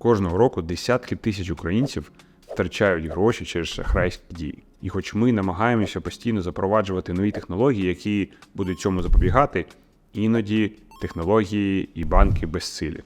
Кожного року десятки тисяч українців втрачають гроші через шахрайські дії. І хоч ми намагаємося постійно запроваджувати нові технології, які будуть цьому запобігати, іноді технології і банки безсилі.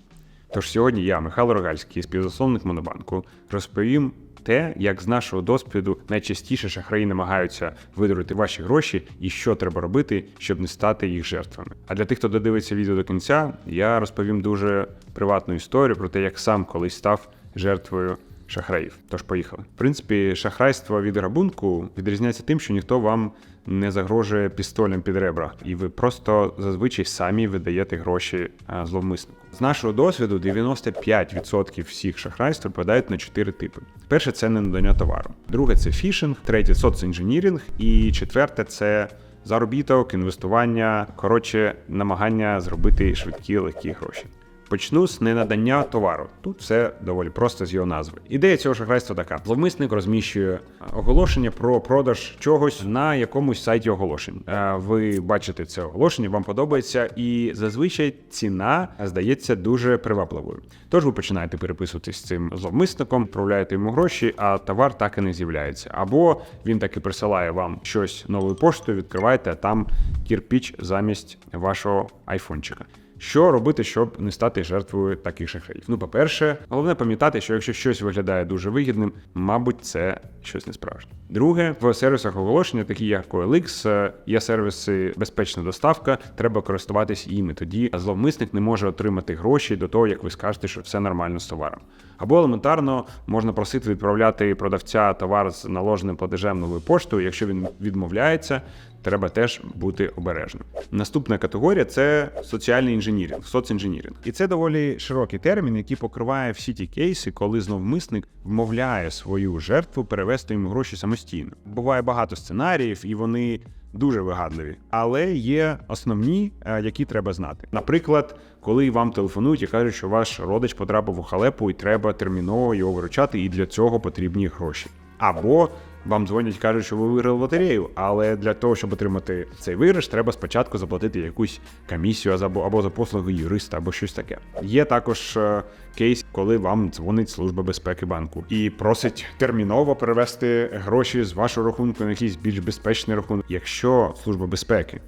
Тож сьогодні я, Михайло Рогальський, співзасновник Монобанку, розповім те, як з нашого досвіду найчастіше шахраї намагаються видурити ваші гроші і що треба робити, щоб не стати їх жертвами. А для тих, хто додивиться відео до кінця, я розповім дуже приватну історію про те, як сам колись став жертвою шахраїв. Тож поїхали. В принципі, шахрайство від грабунку відрізняється тим, що ніхто вам не загрожує пістолем під ребра, і ви просто зазвичай самі видаєте гроші зловмиснику. З нашого досвіду 95% всіх шахрайств припадають на чотири типи: перше це ненадання товару, друге це фішинг, третє соцінженірінг, і четверте це. Заробіток, інвестування, коротше, намагання зробити швидкі легкі гроші. Почну з ненадання товару. Тут все доволі просто з його назви. Ідея цього шахрайства така: зловмисник розміщує оголошення про продаж чогось на якомусь сайті оголошень. Е, Ви бачите це оголошення, вам подобається, і зазвичай ціна здається дуже привабливою. Тож ви починаєте переписуватись з цим зловмисником, відправляєте йому гроші, а товар так і не з'являється. Або він таки присилає вам щось новою поштою, відкриваєте, а там кірпіч замість вашого айфончика. Що робити, щоб не стати жертвою таких шахраїв? Ну, по-перше, головне пам'ятати, що якщо щось виглядає дуже вигідним, мабуть, це щось не справжнє. Друге, в сервісах оголошення, такі як OLX, е, є сервіси безпечна доставка, треба користуватись іми. Тоді зловмисник не може отримати гроші до того, як ви скажете, що все нормально з товаром. Або елементарно можна просити відправляти продавця товар з наложеним платежем новою поштою. Якщо він відмовляється, треба теж бути обережним. Наступна категорія це соціальний інженіринг, соцінженіринг. І це доволі широкий термін, який покриває всі ті кейси, коли зловмисник вмовляє свою жертву перевести йому гроші самостійно. Буває багато сценаріїв, і вони. Дуже вигадливі, але є основні, е, які треба знати. Наприклад, коли вам телефонують і кажуть, що ваш родич потрапив у халепу і треба терміново його виручати, і для цього потрібні гроші. Або вам дзвонять, кажуть, що ви виграли лотерею, але для того, щоб отримати цей виграш, треба спочатку заплатити якусь комісію або, або за послуги юриста, або щось таке. Є також е, кейс, коли вам дзвонить служба безпеки банку і просить терміново перевести гроші з вашого рахунку на якийсь більш безпечний рахунок. Якщо служба безпеки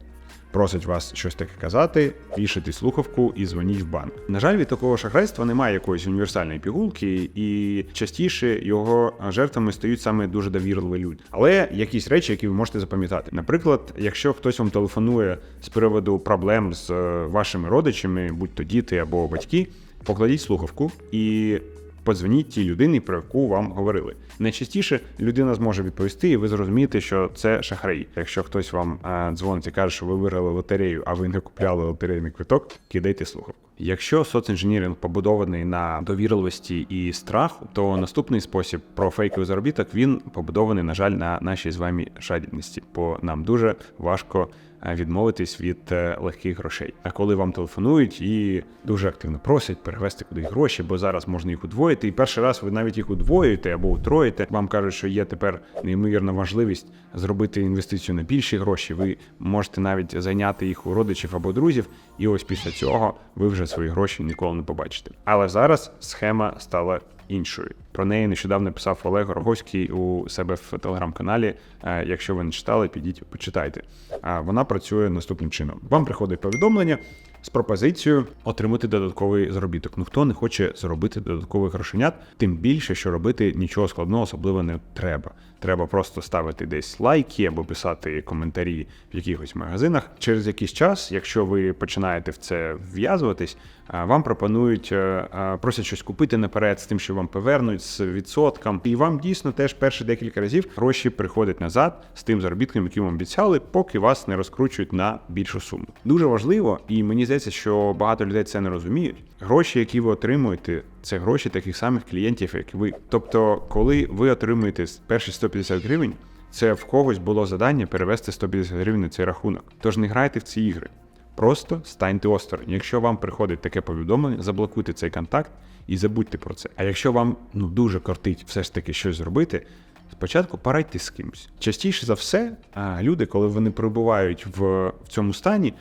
просить вас щось таке казати, вішайте слухавку і дзвоніть в банк. На жаль, від такого шахрайства немає якоїсь універсальної пігулки, і частіше його жертвами стають саме дуже довірливі люди. Але якісь речі, які ви можете запам'ятати. Наприклад, якщо хтось вам телефонує з приводу проблем з е, вашими родичами, будь то діти або батьки, покладіть слухавку і подзвоніть тій людині, про яку вам говорили. Найчастіше людина зможе відповісти, і ви зрозумієте, що це шахраї. Якщо хтось вам а, дзвонить і каже, що ви виграли лотерею, а ви не купляли лотерейний квиток, кидайте слухавку. Якщо соцінженіринг побудований на довірливості і страху, то наступний спосіб про фейковий заробіток він побудований, на жаль, на нашій з вами жадібності, бо нам дуже важко відмовитись від е, легких грошей. А коли вам телефонують і дуже активно просять перевести кудись гроші, бо зараз можна їх удвоїти, і перший раз ви навіть їх удвоюєте або утроїте. Вам кажуть, що є тепер неймовірна важливість зробити інвестицію на більші гроші. Ви можете навіть зайняти їх у родичів або друзів, і ось після цього ви вже свої гроші ніколи не побачите. Але зараз схема стала іншою. Про неї нещодавно писав Олег Рогоський у себе в телеграм-каналі. Е, Якщо ви не читали, підіть почитайте. А Вона працює наступним чином: вам приходить повідомлення з пропозицією отримати додатковий заробіток. Ну хто не хоче заробити додаткових грошенят, тим більше, що робити нічого складного особливо не треба. Треба просто ставити десь лайки або писати коментарі в якихось магазинах. Через якийсь час, якщо ви починаєте в це вв'язуватись, е, вам пропонують е, е, просять щось купити наперед з тим, що вам повернуть з відсотком. І вам дійсно теж перші декілька разів гроші приходять назад з тим заробітком, який вам обіцяли, поки вас не розкручують на більшу суму. Дуже важливо, і мені здається, що багато людей це не розуміють. Гроші, які ви отримуєте, це гроші таких самих клієнтів, як ви. Тобто, коли ви отримуєте перші 150 гривень, це в когось було завдання перевести 150 гривень на цей рахунок. Тож не грайте в ці ігри. Просто станьте осторонь. Якщо вам приходить таке повідомлення, заблокуйте цей контакт і забудьте про це. А якщо вам ну дуже кортить все ж таки щось зробити, спочатку порадьте з кимось. Частіше за все, люди, коли вони перебувають в, в цьому стані,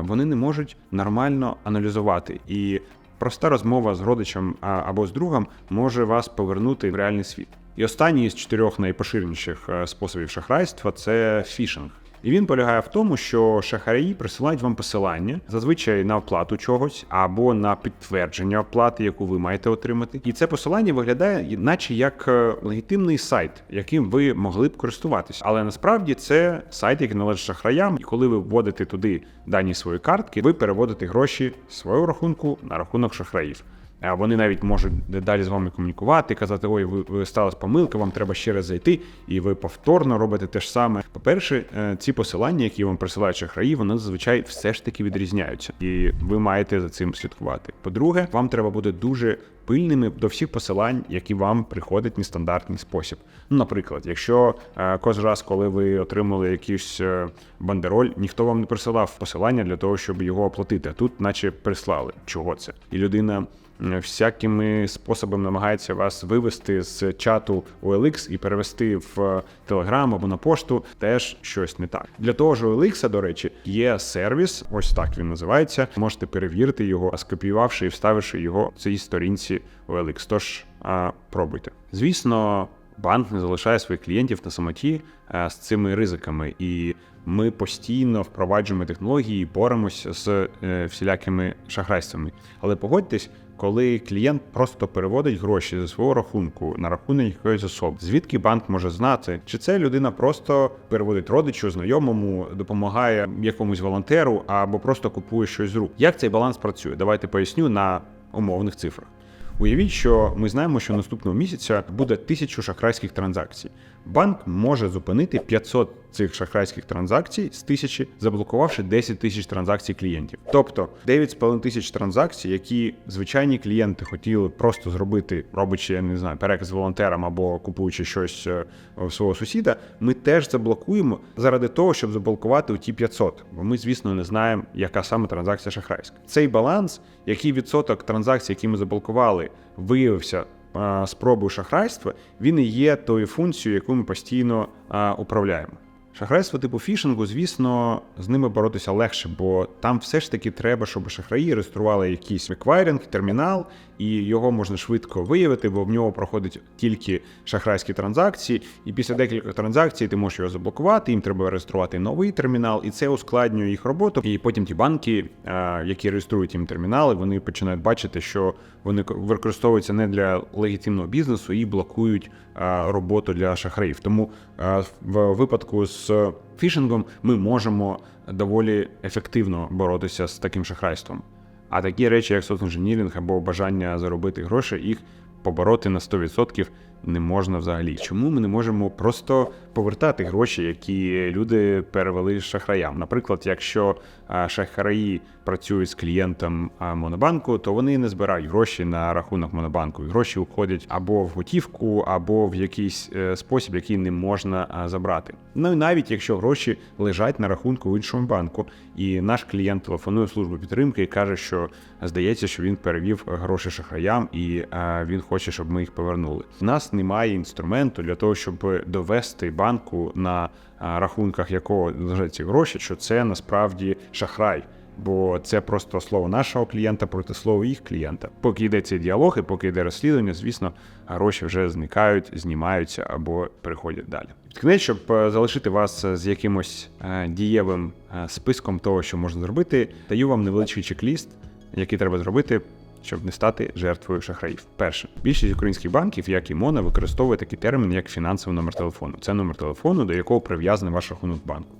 вони не можуть нормально аналізувати і проста розмова з родичем або з другом може вас повернути в реальний світ. І останній із чотирьох найпоширеніших е, способів шахрайства це фішинг. І він полягає в тому, що шахраї присилають вам посилання зазвичай на оплату чогось або на підтвердження оплати, яку ви маєте отримати. І це посилання виглядає, наче як е, легітимний сайт, яким ви могли б користуватися. Але насправді це сайт, який належить шахраям. І коли ви вводите туди дані своєї картки, ви переводите гроші з свого рахунку на рахунок шахраїв. Вони навіть можуть далі з вами комунікувати, казати, ой, ви, ви сталася помилка, вам треба ще раз зайти, і ви повторно робите те ж саме. По-перше, е, ці посилання, які вам присилають шахраї, вони зазвичай все ж таки відрізняються, і ви маєте за цим слідкувати. По-друге, вам треба бути дуже пильними до всіх посилань, які вам приходять в нестандартний спосіб. Ну, наприклад, якщо е, кожен раз, коли ви отримали якийсь е, бандероль, ніхто вам не присилав посилання для того, щоб його оплатити. А тут, наче, прислали. Чого це? І людина всякими способами намагається вас вивести з чату OLX і перевести в Telegram або на пошту, теж щось не так. Для того ж OLX, до речі, є сервіс, ось так він називається. Можете перевірити його, скопіювавши і вставивши його в цій сторінці OLX. Тож а, пробуйте. Звісно, банк не залишає своїх клієнтів на самоті а, з цими ризиками, і ми постійно впроваджуємо технології, і боремося з е, всілякими шахрайствами. Але погодьтесь, коли клієнт просто переводить гроші зі свого рахунку на рахунок якоїсь особи, звідки банк може знати, чи це людина просто переводить родичу, знайомому, допомагає якомусь волонтеру або просто купує щось з рук. Як цей баланс працює? Давайте поясню на умовних цифрах. Уявіть, що ми знаємо, що наступного місяця буде тисячу шахрайських транзакцій. Банк може зупинити 500 цих шахрайських транзакцій з тисячі, заблокувавши 10 тисяч транзакцій клієнтів. Тобто 9,5 тисяч транзакцій, які звичайні клієнти хотіли просто зробити, робячи, я не знаю, переказ волонтерам або купуючи щось е, у свого сусіда, ми теж заблокуємо заради того, щоб заблокувати у ті 500. Бо ми, звісно, не знаємо, яка саме транзакція шахрайська. Цей баланс, який відсоток транзакцій, які ми заблокували, виявився а, спробою шахрайства, він і є тою функцією, яку ми постійно управляємо. Шахрайство типу фішингу, звісно, з ними боротися легше, бо там все ж таки треба, щоб шахраї реєстрували якийсь еквайринг, термінал, і його можна швидко виявити, бо в нього проходять тільки шахрайські транзакції. І після декількох транзакцій ти можеш його заблокувати. Їм треба реєструвати новий термінал, і це ускладнює їх роботу. І потім ті банки, які реєструють їм термінали, вони починають бачити, що вони використовуються не для легітимного бізнесу і блокують роботу для шахраїв. Тому в випадку з фішингом ми можемо доволі ефективно боротися з таким шахрайством. А такі речі, як соцінженіринг або бажання заробити гроші, їх побороти на 100% не можна взагалі. Чому ми не можемо просто повертати гроші, які люди перевели шахраям? Наприклад, якщо шахраї працюють з клієнтом монобанку, то вони не збирають гроші на рахунок монобанку. Гроші уходять або в готівку, або в якийсь е, спосіб, який не можна забрати. Ну і навіть якщо гроші лежать на рахунку в іншому банку, і наш клієнт телефонує службу підтримки і каже, що здається, що він перевів гроші шахраям, і він хоче, щоб ми їх повернули. У нас немає інструменту для того, щоб довести банку на рахунках якого лежать ці гроші, що це насправді шахрай. Бо це просто слово нашого клієнта проти слова їх клієнта. Поки йде цей діалог і поки йде розслідування, звісно, гроші вже зникають, знімаються або переходять далі. Кінець, щоб е, залишити вас з якимось е, дієвим е, списком того, що можна зробити, даю вам невеличкий чек-ліст, який треба зробити, щоб не стати жертвою шахраїв. Перше, більшість українських банків, як і МОНа, використовує такий термін, як фінансовий номер телефону. Це номер телефону, до якого прив'язаний ваш рахунок банку.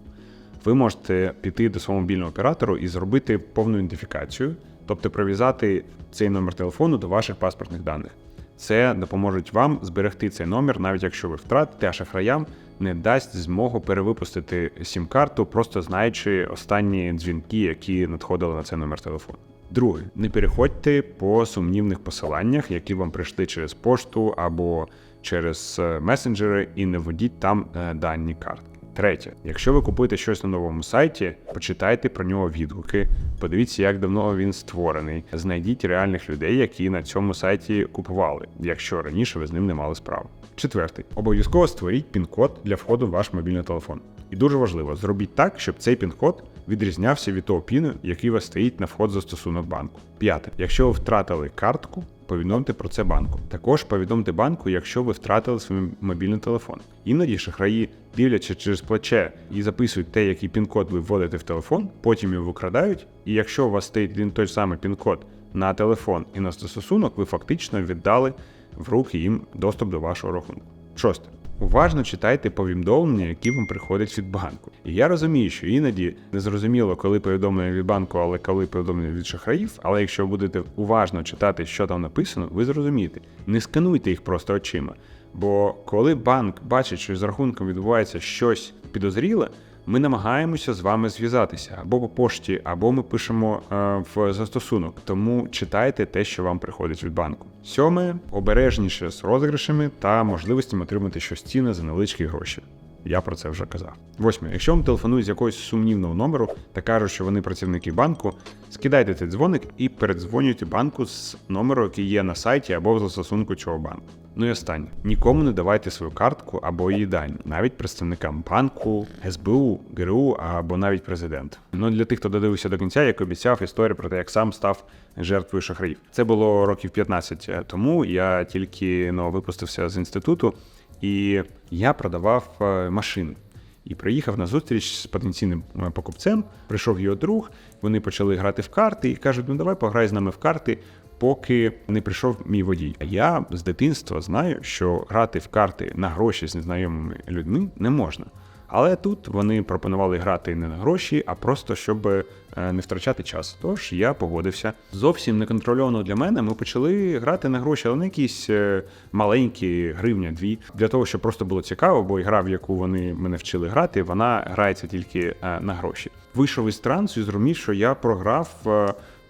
Ви можете піти до свого мобільного оператору і зробити повну ідентифікацію, тобто прив'язати цей номер телефону до ваших паспортних даних. Це допоможе вам зберегти цей номер, навіть якщо ви втратите, а шахраям не дасть змогу перевипустити сім-карту, просто знаючи останні дзвінки, які надходили на цей номер телефону. Друге, не переходьте по сумнівних посиланнях, які вам прийшли через пошту або через е, месенджери, і не вводіть там е, дані картки. Третє, якщо ви купуєте щось на новому сайті, почитайте про нього відгуки, подивіться, як давно він створений. Знайдіть реальних людей, які на цьому сайті купували, якщо раніше ви з ним не мали справи. Четвертий, обов'язково створіть пін-код для входу в ваш мобільний телефон. І дуже важливо, зробіть так, щоб цей пін-код відрізнявся від того піну, який у вас стоїть на вход в застосунок банку. П'яте, якщо ви втратили картку, повідомте про це банку. Також повідомте банку, якщо ви втратили свій мобільний телефон. Іноді шахраї дивляться через плече і записують те, який пін-код ви вводите в телефон, потім його викрадають. І якщо у вас стоїть один той самий пін-код на телефон і на застосунок, ви фактично віддали в руки їм доступ до вашого рахунку. Шосте. Уважно читайте повідомлення, які вам приходять від банку. І я розумію, що іноді незрозуміло, коли повідомлення від банку, але коли повідомлення від шахраїв. Але якщо ви будете уважно читати, що там написано, ви зрозумієте. Не скануйте їх просто очима. Бо коли банк бачить, що з рахунком відбувається щось підозріле, ми намагаємося з вами зв'язатися або по пошті, або ми пишемо е, в застосунок. Тому читайте те, що вам приходить від банку. Сьоме обережніше з розіграшами та можливостями отримати щось цінне за невеличкі гроші. Я про це вже казав. Восьме. Якщо вам телефонують з якогось сумнівного номеру та кажуть, що вони працівники банку, скидайте цей дзвоник і передзвонюйте банку з номеру, який є на сайті або в застосунку цього банку. Ну і останнє: нікому не давайте свою картку або її дані, навіть представникам банку, СБУ, ГРУ або навіть президент. Ну для тих, хто додивився до кінця, як обіцяв історію про те, як сам став жертвою шахраїв. Це було років 15 тому. Я тільки ну, випустився з інституту, і я продавав е, машини. І приїхав на зустріч з потенційним е, покупцем. Прийшов його друг. Вони почали грати в карти і кажуть: ну давай пограй з нами в карти, поки не прийшов мій водій. А я з дитинства знаю, що грати в карти на гроші з незнайомими людьми не можна. Але тут вони пропонували грати не на гроші, а просто щоб не втрачати час. Тож я погодився. Зовсім неконтрольовано для мене. Ми почали грати на гроші, але не якісь е, маленькі гривня, дві для того, щоб просто було цікаво, бо гра, в яку вони мене вчили грати, вона грається тільки е, на гроші. Вийшов із трансу і зрозумів, що я програв.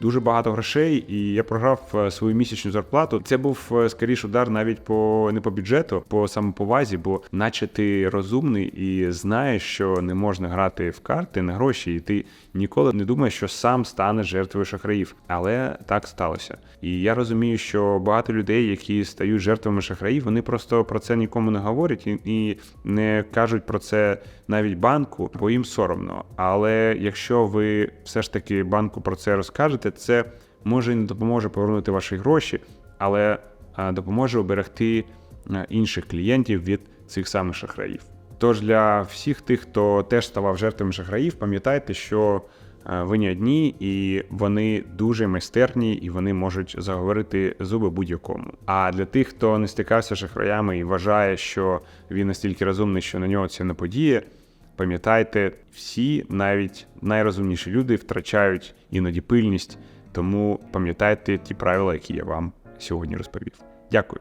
Дуже багато грошей, і я програв е, свою місячну зарплату. Це був е, скоріш удар навіть по не по бюджету, по самоповазі, бо наче ти розумний і знаєш, що не можна грати в карти на гроші, і ти ніколи не думаєш, що сам станеш жертвою шахраїв. Але так сталося. І я розумію, що багато людей, які стають жертвами шахраїв, вони просто про це нікому не говорять і не кажуть про це навіть банку, бо їм соромно. Але якщо ви все ж таки банку про це розкажете, це може і не допоможе повернути ваші гроші, але допоможе оберегти інших клієнтів від цих самих шахраїв. Тож для всіх тих, хто теж ставав жертвами шахраїв, пам'ятайте, що а, ви не одні, і вони дуже майстерні, і вони можуть заговорити зуби будь-якому. А для тих, хто не стикався з шахраями і вважає, що він настільки розумний, що на нього це не подіє. Пам'ятайте, всі, навіть найрозумніші люди, втрачають іноді пильність, тому пам'ятайте ті правила, які я вам сьогодні розповів. Дякую.